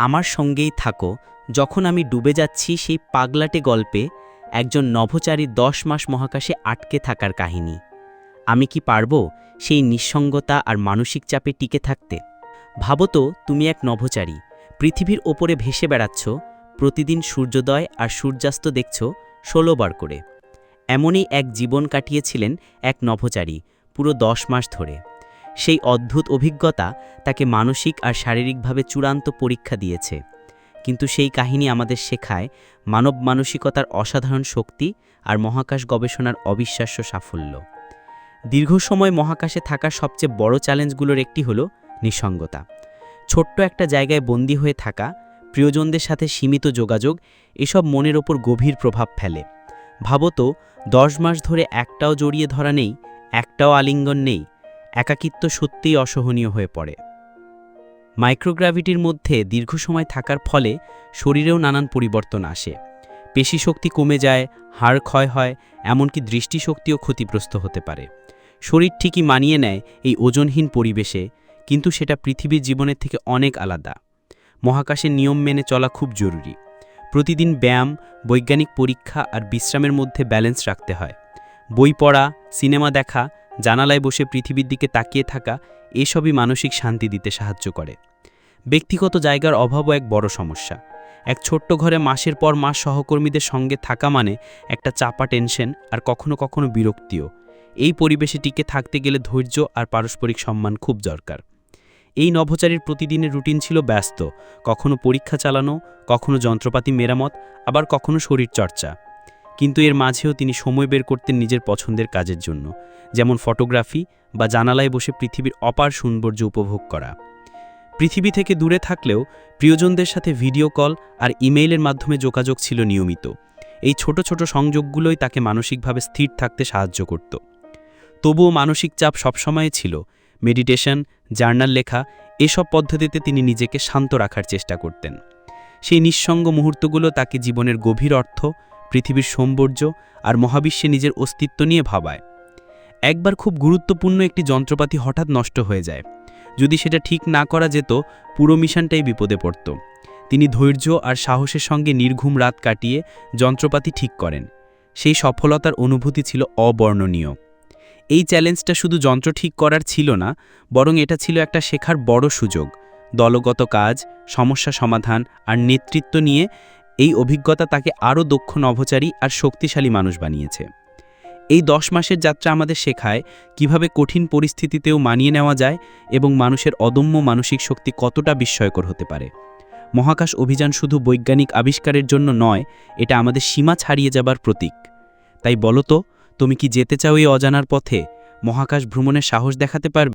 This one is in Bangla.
আমার সঙ্গেই থাকো, যখন আমি ডুবে যাচ্ছি সেই পাগলাটে গল্পে একজন নভোচারী দশ মাস মহাকাশে আটকে থাকার কাহিনী। আমি কি পারব সেই নিঃসঙ্গতা আর মানসিক চাপে টিকে থাকতে? ভাবো তো, তুমি এক নভোচারী, পৃথিবীর ওপরে ভেসে বেড়াচ্ছ, প্রতিদিন সূর্যোদয় আর সূর্যাস্ত দেখছ ষোলো বার করে। এমনই এক জীবন কাটিয়েছিলেন এক নভোচারী পুরো দশ মাস ধরে। সেই অদ্ভুত অভিজ্ঞতা তাকে মানসিক আর শারীরিকভাবে চূড়ান্ত পরীক্ষা দিয়েছে। কিন্তু সেই কাহিনী আমাদের শেখায় মানব মানসিকতার অসাধারণ শক্তি আর মহাকাশ গবেষণার অবিশ্বাস্য সাফল্য। দীর্ঘ সময় মহাকাশে থাকার সবচেয়ে বড় চ্যালেঞ্জগুলোর একটি হল নিঃসঙ্গতা। ছোট্ট একটা জায়গায় বন্দী হয়ে থাকা, প্রিয়জনদের সাথে সীমিত যোগাযোগ, এসব মনের ওপর গভীর প্রভাব ফেলে। ভাবতো দশ মাস ধরে একটাও জড়িয়ে ধরা নেই, একটাও আলিঙ্গন নেই একাকিত্ব সত্যিই অসহনীয় হয়ে পড়ে। মাইক্রোগ্র্যাভিটির মধ্যে দীর্ঘ সময় থাকার ফলে শরীরেও নানান পরিবর্তন আসে। পেশি শক্তি কমে যায়, হাড় ক্ষয় হয়, এমনকি দৃষ্টিশক্তিও ক্ষতিগ্রস্ত হতে পারে। শরীর ঠিকই মানিয়ে নেয় এই ওজনহীন পরিবেশে, কিন্তু সেটা পৃথিবীর জীবনের থেকে অনেক আলাদা। মহাকাশের নিয়ম মেনে চলা খুব জরুরি। প্রতিদিন ব্যায়াম, বৈজ্ঞানিক পরীক্ষা আর বিশ্রামের মধ্যে ব্যালেন্স রাখতে হয়। বই পড়া, সিনেমা দেখা জানালায় বসে পৃথিবীর দিকে তাকিয়ে থাকা এসবই মানসিক শান্তি দিতে সাহায্য করে। ব্যক্তিগত জায়গার অভাবও এক বড় সমস্যা। এক ছোট্ট ঘরে মাসের পর মাস সহকর্মীদের সঙ্গে থাকা মানে একটা চাপা টেনশন আর কখনো কখনো বিরক্তিও। এই পরিবেশে টিকে থাকতে গেলে ধৈর্য আর পারস্পরিক সম্মান খুব দরকার। এই নভোচারীর প্রতিদিনের রুটিন ছিল ব্যস্ত, কখনো পরীক্ষা চালানো, কখনো যন্ত্রপাতি মেরামত, আবার কখনো শরীর চর্চা কিন্তু এর মাঝেও তিনি সময় বের করতেন নিজের পছন্দের কাজের জন্য, যেমন ফটোগ্রাফি বা জানালায় বসে পৃথিবীর অপার সৌন্দর্য উপভোগ করা। পৃথিবী থেকে দূরে থাকলেও প্রিয়জনদের সাথে ভিডিও কল আর ইমেইলের মাধ্যমে যোগাযোগ ছিল নিয়মিত। এই ছোট ছোট সংযোগগুলোই তাকে মানসিকভাবে স্থির থাকতে সাহায্য করত। তবুও মানসিক চাপ সবসময় ছিল। মেডিটেশন, জার্নাল লেখা, এসব পদ্ধতিতে তিনি নিজেকে শান্ত রাখার চেষ্টা করতেন। সেই নিঃসঙ্গ মুহূর্তগুলো তাকে জীবনের গভীর অর্থ, পৃথিবীর সৌন্দর্য আর মহাবিশ্বে নিজের অস্তিত্ব নিয়ে ভাবায়। একবার খুব গুরুত্বপূর্ণ একটি যন্ত্রপাতি হঠাৎ নষ্ট হয়ে যায়। যদি সেটা ঠিক না করা যেত, পুরো মিশনটাই বিপদে পড়ত। তিনি ধৈর্য আর সাহসের সঙ্গে নির্ঘুম রাত কাটিয়ে যন্ত্রপাতি ঠিক করেন। সেই সফলতার অনুভূতি ছিল অবর্ণনীয়। এই চ্যালেঞ্জটা শুধু যন্ত্র ঠিক করার ছিল না, বরং এটা ছিল একটা শেখার বড় সুযোগ। দলগত কাজ, সমস্যা সমাধান আর নেতৃত্ব নিয়ে এই অভিজ্ঞতা তাকে আরও দক্ষ, নভোচারী আর শক্তিশালী মানুষ বানিয়েছে। এই দশ মাসের যাত্রা আমাদের শেখায় কীভাবে কঠিন পরিস্থিতিতেও মানিয়ে নেওয়া যায় এবং মানুষের অদম্য মানসিক শক্তি কতটা বিস্ময়কর হতে পারে। মহাকাশ অভিযান শুধু বৈজ্ঞানিক আবিষ্কারের জন্য নয়, এটা আমাদের সীমা ছাড়িয়ে যাবার প্রতীক। তাই বলতো তুমি কি যেতে চাও এই অজানার পথে? মহাকাশ ভ্রমণের সাহস দেখাতে পারবে?